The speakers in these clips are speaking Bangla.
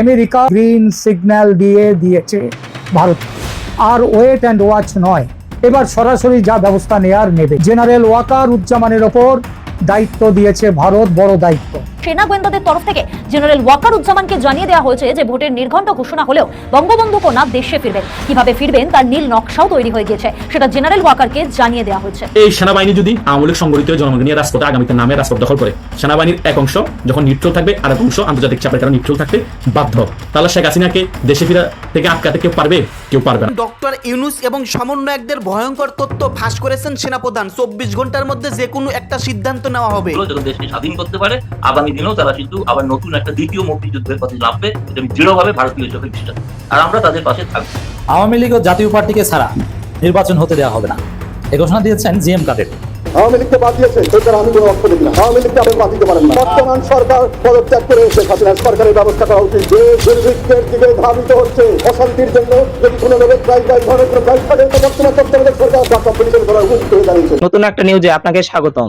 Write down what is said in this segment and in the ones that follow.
আমেরিকা গ্রিন সিগন্যাল দিয়ে দিয়েছে ভারত। আর ওয়েট অ্যান্ড ওয়াচ নয়। এবার সরাসরি যা ব্যবস্থা নেয়ার নেবে। জেনারেল ওয়াকার উজ্জামানের ওপর দায়িত্ব দিয়েছে ভারত বড় দায়িত্ব। সেনা গোয়েন্দাদের তরফ থেকে জেনারেল ওয়াকার উজ্জামানকে জানিয়ে দেওয়া হয়েছে যে ভোটের নির্ঘণ্ট ঘোষণা হলেও বঙ্গবন্ধু কন্যা দেশে ফিরবেন। কীভাবে ফিরবেন তার নীল নকশাও তৈরি হয়ে গিয়েছে। সেটা জেনারেল ওয়াকারকে জানিয়ে দেওয়া হয়েছে। এই সেনাবাহিনী যদি আওয়ামী লীগ সংগঠিত জনগণকে নিয়ে রাজপথে আগামীতে নামে রাজপথ দখল করে সেনাবাহিনীর এক অংশ যখন নিউট্রাল থাকবে আর এক অংশ আন্তর্জাতিক চাপের কারণে নিউট্রাল থাকতে বাধ্য তাহলে শেখ হাসিনাকে দেশে ফিরা থেকে আটকাতে কেউ পারবে? কেউ পারবে না। ডক্টর ইউনুস এবং সমন্বয়কদের ভয়ঙ্কর তথ্য ফাঁস করেছেন সেনাপ্রধান। চব্বিশ ঘণ্টার মধ্যে যে কোনো একটা সিদ্ধান্ত নেওয়া হবে। যাতে দেশকে স্বাধীন করতে পারে আগামী দিনেও তারা কিন্তু আবার নতুন একটা দ্বিতীয় মুক্তিযুদ্ধের পথে নামবে এটা আমি দৃঢ়ভাবে ভারতীয় হিসেবে বিশ্বাস আর আমরা তাদের পাশে থাকব। আওয়ামী লীগ ও জাতীয় পার্টিকে ছাড়া নির্বাচন হতে দেওয়া হবে না। এ ঘোষণা দিয়েছেন জি এম কাদের। আওয়ামী লীগকে বাদ দিয়েছে এটার আমি কোনো অর্থ দেখি না। আওয়ামী লীগকে আপনি বাদ দিতে পারেন না। বর্তমান সরকার পদত্যাগ করে শেখ হাসিনা সরকারের ব্যবস্থা করা উচিত। যে দুর্ভিক্ষের দিকে ধাবিত হচ্ছে অশান্তির জন্য যদি কোনো লোকের প্রাইজ বা ধরনের কোনো প্রাইজ থাকে বর্তমান তত্ত্বাবধায়ক সরকার বা কম্পিটিশন করার উপযুক্ত হয়ে দাঁড়িয়েছে নতুন একটা নিউজে আপনাকে স্বাগতম।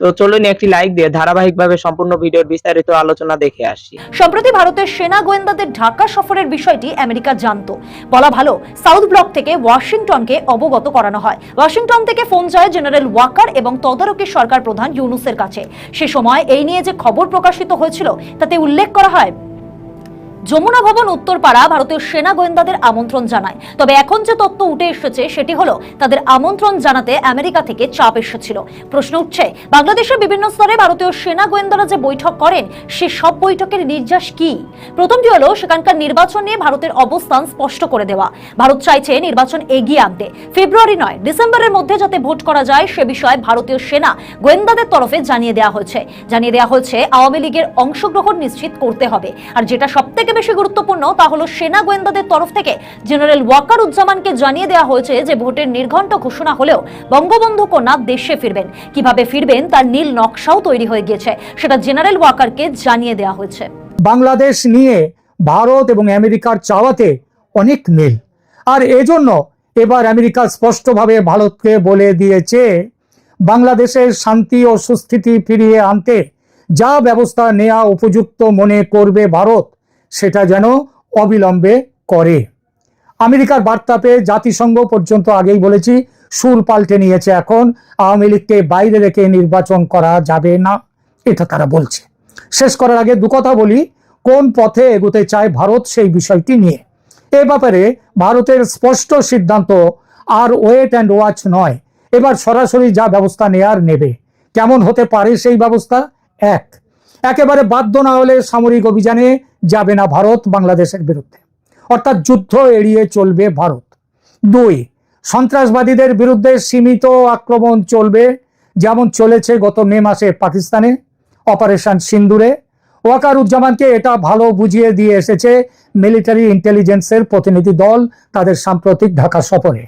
তো চলুন একটি লাইক দিয়ে ধারাবাহিকভাবে সম্পূর্ণ ভিডিওর বিস্তারিত আলোচনা দেখে আসি। সম্প্রতি ভারতের সেনা গোয়েন্দাদের ঢাকা সফরের বিষয়টি আমেরিকা জানতো। বলা ভালো, সাউথ ব্লক থেকে ওয়াশিংটনকে অবগত করানো হয়। ওয়াশিংটন থেকে ফোন যায় জেনারেল ওয়াকার এবং তদারকি সরকার প্রধান ইউনুসের কাছে। সে সময় এই নিয়ে যে খবর প্রকাশিত হয়েছিল, তাতে উল্লেখ করা হয় যমুনা ভবন উত্তরপাড়া ভারতীয় সেনা গোয়েন্দাদের আমন্ত্রণ জানায়। তবে এখন যে তথ্য উঠে এসেছে, সেটি হলো তাদের আমন্ত্রণ জানাতে আমেরিকা থেকে চাপ এসেছিল। প্রশ্ন উঠছে, বাংলাদেশের বিভিন্ন স্তরে ভারতীয় সেনা গোয়েন্দারা যে বৈঠক করেন, সে সব বৈঠকের নির্যাস কি? প্রথমটি হলো সেখানকার নির্বাচন নিয়ে ভারতের অবস্থান স্পষ্ট করে দেওয়া। ভারত চাইছে নির্বাচন এগিয়ে আনতে। ফেব্রুয়ারি নয়, ডিসেম্বরের মধ্যে যাতে ভোট করা যায়, সে বিষয়ে ভারতীয় সেনা গোয়েন্দাদের তরফে জানিয়ে দেওয়া হয়েছে। জানিয়ে দেওয়া হয়েছে, আওয়ামী লীগের অংশগ্রহণ নিশ্চিত করতে হবে। আর যেটা সব বেশি গুরুত্বপূর্ণ তা হলো সেনা গোয়েন্দাদের তরফ থেকে জেনারেল ওয়াকার উজ্জামানকে জানিয়ে দেওয়া হয়েছে যে ভোটের নির্ঘণ্ট ঘোষণা হলেও বঙ্গবন্ধু কন্যা দেশে ফিরবেন। কীভাবে ফিরবেন তার নীল নকশাও তৈরি হয়ে গিয়েছে। সেটা জেনারেল ওয়াকারকে জানিয়ে দেওয়া হয়েছে। বাংলাদেশ নিয়ে ভারত এবং আমেরিকার চাওয়াতে অনেক মিল। আর এজন্য এবার আমেরিকা স্পষ্টভাবে ভারতকে বলে দিয়েছে, বাংলাদেশের শান্তি ও সুস্থিতি ফিরিয়ে আনতে যা ব্যবস্থা নেওয়া উপযুক্ত মনে করবে ভারত। সেটা যেন অবিলম্বে করে। আমেরিকার বার্তা পেয়ে জাতিসংঘ পর্যন্ত আগেই বলেছি, সুর পাল্টে নিয়েছে এখন। আওয়ামী লীগকে বাইরে রেখে নির্বাচন করা যাবে না, এটা তারা বলছে। শেষ করার আগে দু কথা বলি, কোন পথে এগোতে চায় ভারত সেই বিষয়টি নিয়ে। এ ব্যাপারে ভারতের স্পষ্ট সিদ্ধান্ত আর ওয়েট অ্যান্ড ওয়াচ নয়। এবার সরাসরি যা ব্যবস্থা নেয়ার নেবে। কেমন হতে পারে সেই ব্যবস্থা? এক। একেবারে বাধ্য না হলে সামরিক অভিযানে যাবে না ভারত বাংলাদেশের বিরুদ্ধে। অর্থাৎ যুদ্ধ এড়িয়ে চলবে ভারত। দুই, সন্ত্রাসবাদীদের বিরুদ্ধে সীমিত আক্রমণ চলবে, যেমন চলেছে গত মে মাসে পাকিস্তানে অপারেশন সিন্দুরে। ওয়াকারুজ্জামানকে এটা ভালো বুঝিয়ে দিয়ে এসেছে মিলিটারি ইন্টেলিজেন্সের প্রতিনিধি দল তাদের সাম্প্রতিক ঢাকা সফরে।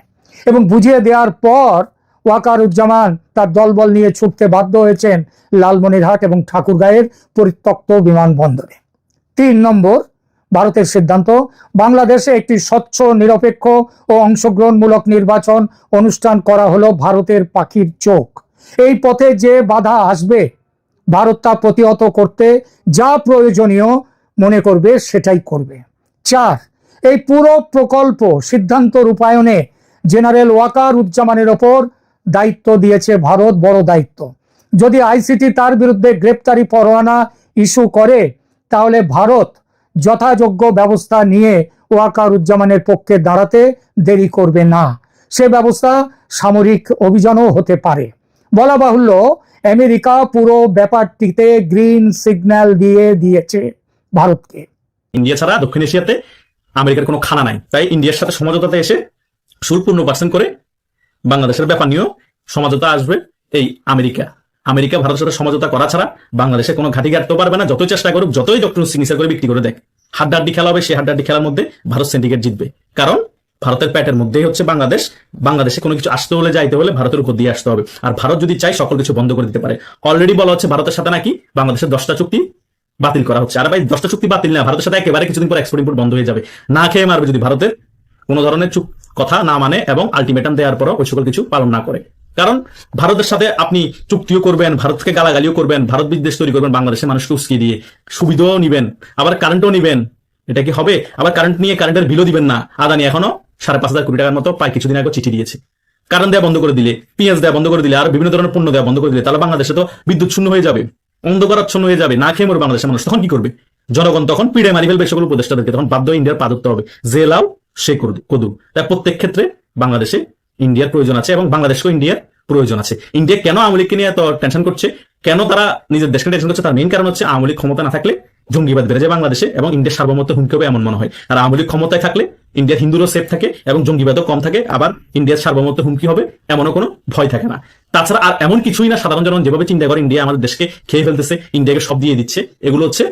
এবং বুঝিয়ে দেওয়ার পর ওয়াকারুজ্জামান তার দলবল নিয়ে ছুটতে বাধ্য হয়েছেন লালমনিরহাট এবং ঠাকুরগাঁয়ের পরিত্যক্ত বিমানবন্দরে। তিন নম্বর, ভারতের সিদ্ধান্ত, বাংলাদেশে একটি স্বচ্ছ, নিরপেক্ষ ও অংশগ্রহণমূলক নির্বাচন অনুষ্ঠান করা হলো ভারতের পাখির চোখ। এই পথে যে বাধা আসবে, ভারত তা প্রতিহত করতে যা প্রয়োজনীয় মনে করবে সেটাই করবে। চার, এই পুরো প্রকল্প সিদ্ধান্ত রূপায়ণে জেনারেল ওয়াকার উজ্জামানের ওপর দায়িত্ব দিয়েছে ভারত, বড় দায়িত্ব। যদি আইসিটি তার বিরুদ্ধে গ্রেপ্তারি পরোয়ানা ইস্যু করে তাহলে ভারত যথাযোগ্য ব্যবস্থা নিয়ে ওয়াকার উজ্জামানের পক্ষে দাঁড়াতে দেরি করবে না। সে ব্যবস্থা সামরিক অভিযানও হতে পারে। বলা বাহুল্য, আমেরিকা পুরো ব্যাপারটিতে গ্রিন সিগন্যাল দিয়ে দিয়েছে ভারতকে। ইন্ডিয়া ছাড়া দক্ষিণ এশিয়াতে আমেরিকার কোনো খানা নাই। তাই ইন্ডিয়ার সাথে সমঝোতাতে এসে সুরপূর্ণ পার্সেন্ট করে বাংলাদেশের ব্যাপার নিয়েও সমঝোতা আসবে এই আমেরিকা। আমেরিকা ভারতের সাথে সমঝোতা করা ছাড়া বাংলাদেশে কোনো ঘাটি গাড়তে পারবে না। যতই চেষ্টা করুক, যতই ডক্টর সিগনেচার করে বিক্রি করে দেখ হাড্ডাড্ডি খেলা হবে, সেই হাড্ডাড্ডি খেলার মধ্যে ভারত সিন্ডিকেট জিতবে। কারণ ভারতের প্যাটের মধ্যেই হচ্ছে বাংলাদেশ। বাংলাদেশে কোনো কিছু আসতে হলে, যাইতে হলে ভারতের উপর দিয়ে আসতে হবে। আর ভারত যদি চাই সকল কিছু বন্ধ করে দিতে পারে। অলরেডি বলা হচ্ছে ভারতের সাথে নাকি বাংলাদেশের দশটা চুক্তি বাতিল করা হচ্ছে। আর ভাই, দশটা চুক্তি বাতিল না। ভারতের সাথে একেবারে কিছুদিন পর এক্সপোর্ট ইম্পোর্ট বন্ধ হয়ে যাবে। না খেয়ে মারবে যদি ভারতের কোনো ধরনের কথা না মানে এবং আলটিমেটাম দেওয়ার পরও ওই সকল কিছু পালন না করে। কারণ ভারতের সাথে আপনি চুক্তিও করবেন, ভারতকে গালাগালিও করবেন, ভারত বিদ্বেষ তৈরি করবেন বাংলাদেশের মানুষকে উস্কিয়ে দিয়ে সুবিধাও নিবেন, আবার কারেন্টও নিবেন। এটা কি হবে? আবার কারেন্ট নিয়ে কারেন্টের বিলও দিবেন না। আদানি এখনও সাড়ে পাঁচ হাজার কোটি টাকার মতো প্রায় কিছুদিন আগে চিঠি দিয়েছে। কারেন্ট দেওয়া বন্ধ করে দিলে, পেঁয়াজ দেওয়া বন্ধ করে দিলে, আর বিভিন্ন ধরনের পণ্য দেওয়া বন্ধ করে দিলে, তাহলে বাংলাদেশে তো বিদ্যুৎ শূন্য হয়ে যাবে অন্ধকারাচ্ছন্ন হয়ে যাবে, না খেয়ে মরবে বাংলাদেশের মানুষ, তখন কি করবে? জনগণ তখন পিড়ে মারি ফেলবে সকল উপদেষ্টাদেরকে, তখন বাধ্য ইন্ডিয়ার পা হবে। যে লাও, সে করু- কদু তাই প্রত্যেক ক্ষেত্রে বাংলাদেশে ইন্ডিয়ার প্রয়োজন আছে এবং বাংলাদেশকেও ইন্ডিয়ার প্রয়োজন আছে। ইন্ডিয়া কেন আওয়ামী লীগকে নিয়ে এত টেনশন করছে? কেন তারা নিজের দেশকে টেনশন করছে? তার মেইন কারণ হচ্ছে আওয়ামী লীগ ক্ষমতা না থাকলে জঙ্গিবাদ বেড়ে যায় বাংলাদেশে এবং ইন্ডিয়ার সার্বভৌমত্ব হুমকি হবে এমন মনে হয়। আর আওয়ামী লীগ ক্ষমতায় থাকলে ইন্ডিয়ার হিন্দুরও সেফ থাকে এবং জঙ্গিবাদও কম থাকে, আবার ইন্ডিয়ার সার্বভৌমত্ব হুমকি হবে এমনও কোনো ভয় থাকে না। তাছাড়া আর এমন কিছুই না সাধারণ জনগণ যেভাবে চিন্তা করে ইন্ডিয়া আমাদের দেশকে খেয়ে ফেলতেছে, ইন্ডিয়াকে সব দিয়ে দিচ্ছে, এগুলো হচ্ছে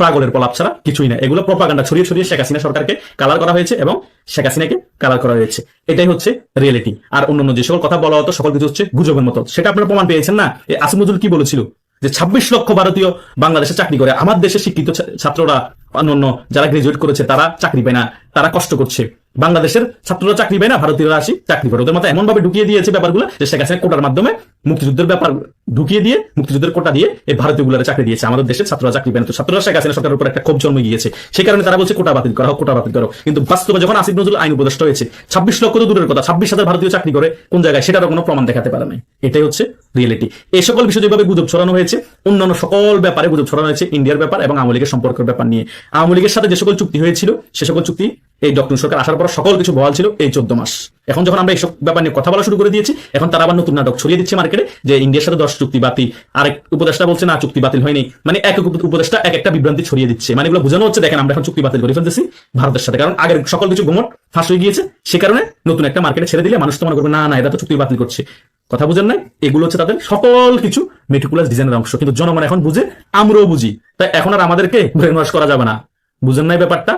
পাগলের পলাপ ছাড়া কিছুই না। এগুলো প্রপাগান্ডা ছড়িয়ে ছড়িয়ে শেখ হাসিনা সরকারকে কালার করা হয়েছে এবং শেখ হাসিনাকে কালার করা হয়েছে। এটাই হচ্ছে রিয়েলিটি আর অন্যান্য যে সকল কথা বলা হতো, সকল কিছু হচ্ছে গুজবের মতো। সেটা আপনারা প্রমাণ পেয়েছেন না? আসিম নজরুল কি বলেছিল? যে ছাব্বিশ লক্ষ ভারতীয় বাংলাদেশে চাকরি করে। আমার দেশে শিক্ষিত ছাত্ররা অন্যান্য যারা গ্রাজুয়েট করেছে, তারা চাকরি পায় না। তারা কষ্ট করছে। বাংলাদেশের ছাত্ররা চাকরি পায় না, ভারতীয়রা আসি চাকরি করে। ওদের মতো এমন ভাবে ঢুকিয়ে দিয়েছে ব্যাপারগুলো যে শেখ হাসিনা কোটার মাধ্যমে মুক্তিযুদ্ধের ব্যাপার ঢুকিয়ে দিয়ে, মুক্তিযুদ্ধের কোটা দিয়ে এই ভারতীয় গুলারে চাকরি দিয়েছে। আমাদের দেশের ছাত্ররা চাকরি পায় না। তো ছাত্ররা শেখ হাসিনা সরকারের উপর একটা ক্ষোভ জন্মে গিয়েছে। সেই কারণে তারা বলছে, কোটা বাতিল করা হোক, কোটা বাতিল করো কিন্তু বাস্তবে যখন আসিফ নজরুল আইন উপদেষ্টা হয়েছে, ছাব্বিশ লক্ষ তো দূরের কথা, ছাব্বিশ হাজার ভারতীয় চাকরি করে, কোন জায়গায়? সেটারও কোনো প্রমাণ দেখাতে পারে নাই। এটাই হচ্ছে রিয়েলিটি এই সকল বিষয় যেভাবে গুজব ছড়ানো হয়েছে, অন্যান্য সকল ব্যাপারে গুজব ছড়ানো হয়েছে, ইন্ডিয়ার ব্যাপার এবং আওয়ামী লীগের সম্পর্কের ব্যাপার নিয়ে। আওয়ামী লীগের সাথে যে সকল চুক্তি হয়েছিল, সে সকল চুক্তি এই ডক্টর সরকার আসার পর সকল কিছু বহাল ছিল এই চোদ্দ মাস। এখন যখন আমরা এইসব ব্যাপার নিয়ে কথা বলা শুরু করে দিয়েছি, এখন তারা আবার নতুন নাটক ছড়িয়ে দিচ্ছে মার্কেটে যে ইন্ডিয়ার সাথে দশ চুক্তি বাতিল, আরেক উপদেষ্টা বলছে, না, চুক্তি বাতিল হয়নি। মানে এক উপদেষ্টা এক একটা বিভ্রান্তি ছড়িয়ে দিচ্ছে। মানে এগুলো বোঝানো হচ্ছে, দেখেন, আমরা এখন চুক্তি বাতিল করে ফেলতেছি ভারতের সাথে। কারণ আগের সকল কিছু গোমট, ফাঁস হয়ে গিয়েছে। সে কারণে নতুন একটা মার্কেটে ছেড়ে দিলে মানুষ তো মনে করবে, না না এটা তো চুক্তি বাতিল করছে। কথা বুঝেন নাই? এগুলো হচ্ছে তাদের সকল কিছু মেটিকুলাস ডিজাইনের অংশ। কিন্তু জনগণ এখন বুঝে, আমরাও বুঝি। তাই এখন আর আমাদেরকে ব্রেন ওয়াশ করা যাবে না। বুঝেন নাই ব্যাপারটা?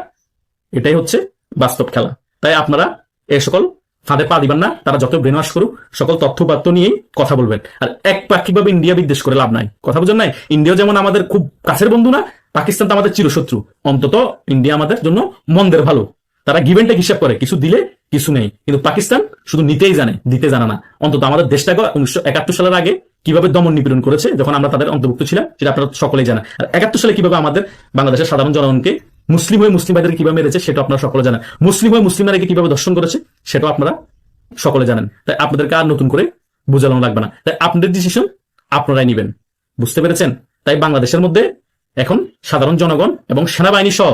এটাই হচ্ছে বাস্তব খেলা। তাই আপনারা এ সকল ফাঁদে পা দিবেন না, তারা যত ব্রেনওয়াশ করুক, সকল তথ্যপাত্য নিয়েই কথা বলবেন। আর এক একপাক্ষিকভাবে ইন্ডিয়া বিদ্বেষ করে লাভ নাই। কথা বুঝেন নাই? ইন্ডিয়া যেমন আমাদের খুব কাছের বন্ধু না, পাকিস্তান তো আমাদের চিরশত্রু। অন্তত ইন্ডিয়া আমাদের জন্য মন্দের ভালো। তারা গিভেনটা হিসাব করে, কিছু দিলে, কিছু নেই। কিন্তু পাকিস্তান শুধু নিতেই জানে, দিতে জানে না। অন্তত আমাদের দেশটাকে উনিশশো একাত্তর সালের আগে কীভাবে দমন নিপীড়ন করেছে, যখন আমরা তাদের অন্তর্ভুক্ত ছিলাম, সেটা আপনারা সকলেই জানেন। আর একাত্তর সালে কীভাবে আমাদের বাংলাদেশের সাধারণ জনগণকে মুসলিম হয়ে মুসলিম ভাইদেরকে কীভাবে মেরেছে সেটা আপনারা সকলে জানেন। মুসলিম হয়ে মুসলিমদেরকে কীভাবে দর্শন করেছে সেটাও আপনারা সকলে জানেন। তাই আপনাদেরকে আর নতুন করে বোঝানো লাগবে না। তাই আপনাদের ডিসিশন আপনারাই নেবেন। বুঝতে পেরেছেন? তাই বাংলাদেশের মধ্যে এখন সাধারণ জনগণ এবং সেনাবাহিনী সহ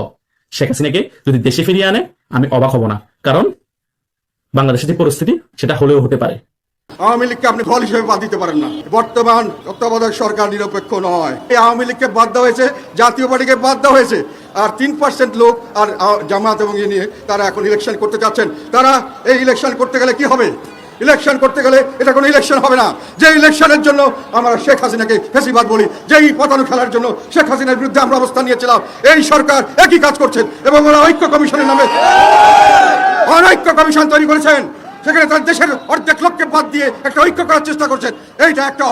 শেখ হাসিনাকে যদি দেশে ফিরিয়ে আনে, আমি অবাক হব না। কারণ বাংলাদেশের যে পরিস্থিতি, সেটা হলেও হতে পারে। আওয়ামী লীগকে আপনি ফল হিসেবে বাদ দিতে পারেন না। বর্তমান তত্ত্বাবধায়ক সরকার নিরপেক্ষ নয়। এই আওয়ামী লীগকে বাদ দেওয়া হয়েছে, জাতীয় পার্টিকে বাদ দেওয়া হয়েছে। আর তিন পার্সেন্ট লোক আর জামাত এবং ইয়ে নিয়ে তারা এখন ইলেকশন করতে চাচ্ছেন। তারা এই ইলেকশন করতে গেলে কি হবে? ইলেকশন করতে গেলে এটা কোনো ইলেকশন হবে না। যে ইলেকশনের জন্য আমরা শেখ হাসিনাকে ফেসিবাদ বলি, যেই পতানো খেলার জন্য শেখ হাসিনার বিরুদ্ধে আমরা অবস্থান নিয়েছিলাম, এই সরকার একই কাজ করছেন এবং ওরা ঐক্য কমিশনের নামে অনৈক্য কমিশন তৈরি করেছেন। সেখানে তার দেশের অর্ধেক লোককে বাদ দিয়ে একটা ঐক্য করার চেষ্টা করছেন। এইটা একটা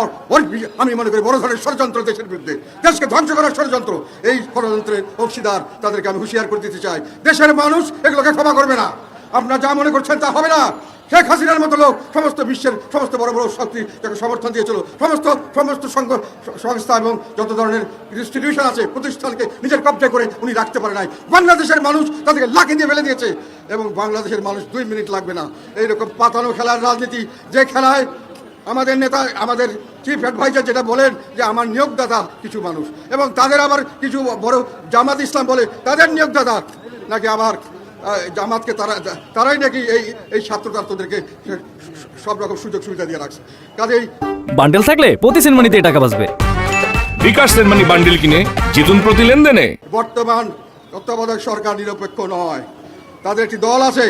আমি মনে করি বড় ধরনের ষড়যন্ত্র দেশের বিরুদ্ধে। দেশকে ধ্বংস করার ষড়যন্ত্র। এই ষড়যন্ত্রের অংশীদার তাদেরকে আমি হুঁশিয়ার করে দিতে চাই। দেশের মানুষ এগুলোকে ক্ষমা করবে না। আপনার যা মনে করছেন তা হবে না। শেখ হাসিনার মতো লোক সমস্ত বিশ্বের সমস্ত বড় বড় শক্তি তাকে সমর্থন দিয়েছিল। সমস্ত সমস্ত সংস্থা এবং যত ধরনের ইনস্টিটিউশন আছে, প্রতিষ্ঠানকে নিজের কবজা করে উনি রাখতে পারে নাই। বাংলাদেশের মানুষ তাদেরকে লাখে দিয়ে ফেলে দিয়েছে এবং বাংলাদেশের মানুষ দুই মিনিট লাগবে না। এইরকম পাতানো খেলার রাজনীতি, যে খেলায় আমাদের নেতা, আমাদের চিফ অ্যাডভাইজার যেটা বলেন যে আমার নিয়োগদাতা কিছু মানুষ এবং তাদের আবার কিছু বড় জামাত ইসলাম বলে তাদের নিয়োগদাতা নাকি আবার জামাতকে তারা তারাই নাকি এই এই ছাত্র ছাত্রদেরকে সব রকম সুযোগ সুবিধা দিয়ে রাখছে। কাজেই বান্ডেল থাকলে প্রতি সিনেমানিতে টাকা বাঁচবে। বিকাশ সেনমানি বান্ডিল কিনে জিতুন প্রতি লেনদেনে। বর্তমান তত্ত্বাবধায়ক সরকার নিরপেক্ষ নয়। তাদের একটি দল আছে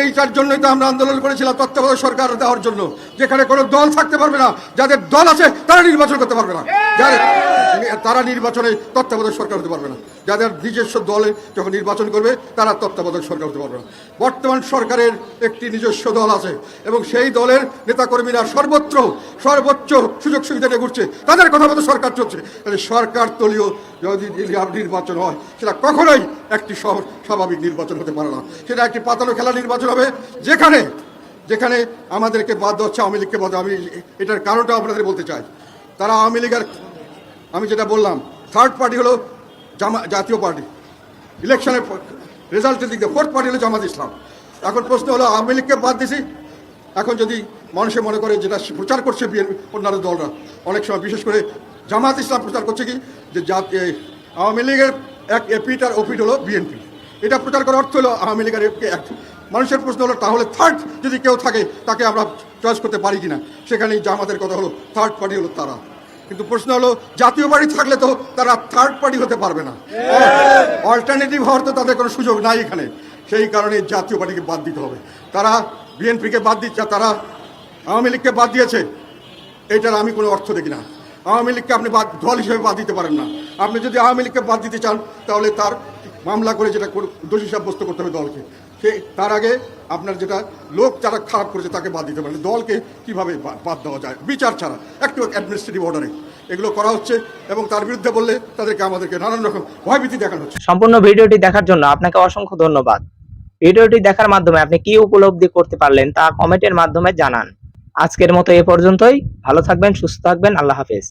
এইটার জন্যই তো আমরা আন্দোলন করেছিলাম তত্ত্বাবধায়ক সরকার দেওয়ার জন্য। যেখানে কোনো দল থাকতে পারবে না যাদের দল আছে তারা নির্বাচন করতে পারবে না। যাদের তারা নির্বাচনে তত্ত্বাবধায়ক সরকার হতে পারবে না। যাদের নিজস্ব দলে যখন নির্বাচন করবে, তারা তত্ত্বাবধায়ক সরকার হতে পারবে না। বর্তমান সরকারের একটি নিজস্ব দল আছে এবং সেই দলের নেতাকর্মীরা সর্বত্র, সর্বোচ্চ সুযোগ সুবিধা নিয়ে ঘুরছে। তাদের কথা মতো সরকার চলছে। তাহলে সরকার দলীয় যদি নির্বাচন হয়, সেটা কখনোই একটি স্বাভাবিক নির্বাচন হতে পারে না। সেটা একটি পাতানো খেলা নির্বাচন হবে। যেখানে যেখানে আমাদেরকে বাধ্য হচ্ছে, আওয়ামী লীগকে বাধ্য আমি এটার কারণটা আপনাদের বলতে চাই। তারা আওয়ামী লীগের আমি যেটা বললাম থার্ড পার্টি হলো জামা জাতীয় পার্টি ইলেকশনের রেজাল্টের দিক দিয়ে ফোর্থ পার্টি হলো জামাত ইসলাম। এখন প্রশ্ন হলো, আওয়ামী লীগকে বাদ দিছি? এখন যদি মানুষে মনে করে যেটা প্রচার করছে বিএনপি, অন্যান্য দলরা, অনেক সময় বিশেষ করে জামাত ইসলাম প্রচার করছে কি? যে আওয়ামী লীগের এক এপিট আর ওপিট হলো বিএনপি এটা প্রচার করার অর্থ হলো, আওয়ামী লীগের এক মানুষের প্রশ্ন হলো, তাহলে থার্ড যদি কেউ থাকে, তাকে আমরা চয়েস করতে পারি কিনা? সেখানেই জামাতের কথা হলো থার্ড পার্টি হলো তারা। কিন্তু প্রশ্ন হলো জাতীয় পার্টি থাকলে তো তারা থার্ড পার্টি হতে পারবে না। অল্টারনেটিভ হওয়ার তো তাদের কোনো সুযোগ নাই এখানে। সেই কারণে জাতীয় পার্টিকে বাদ দিতে হবে। তারা বিএনপিকে বাদ দিচ্ছে তারা আওয়ামী লীগকে বাদ দিয়েছে এটার আমি কোনো অর্থ দেখি না। আওয়ামী লীগকে আপনি বাদ দল হিসেবে বাদ দিতে পারেন না। আপনি যদি আওয়ামী লীগকে বাদ দিতে চান তাহলে তার মামলা করে যেটা দোষী সাব্যস্ত করতে হবে দলকে। সে তার আগে আপনার যেটা লোক যারা খারাপ করেছে তাকে বাদ দিতে পারেন। দলকে কীভাবে বাদ দেওয়া যায়? বিচার ছাড়া। একটু অ্যাডমিনিস্ট্রেটিভ অর্ডারে এগুলো করা হচ্ছে এবং তার বিরুদ্ধে বললে তাদেরকে আমাদেরকে নানান রকম ভয়ভীতি দেখানো হচ্ছে। সম্পূর্ণ ভিডিওটি দেখার জন্য আপনাকে অসংখ্য ধন্যবাদ। ভিডিওটি দেখার মাধ্যমে আপনি কি উপলব্ধি করতে পারলেন তা কমেন্টের মাধ্যমে জানান। আজকের মতো এ পর্যন্তই। ভালো থাকবেন, সুস্থ থাকবেন। আল্লাহ হাফেজ।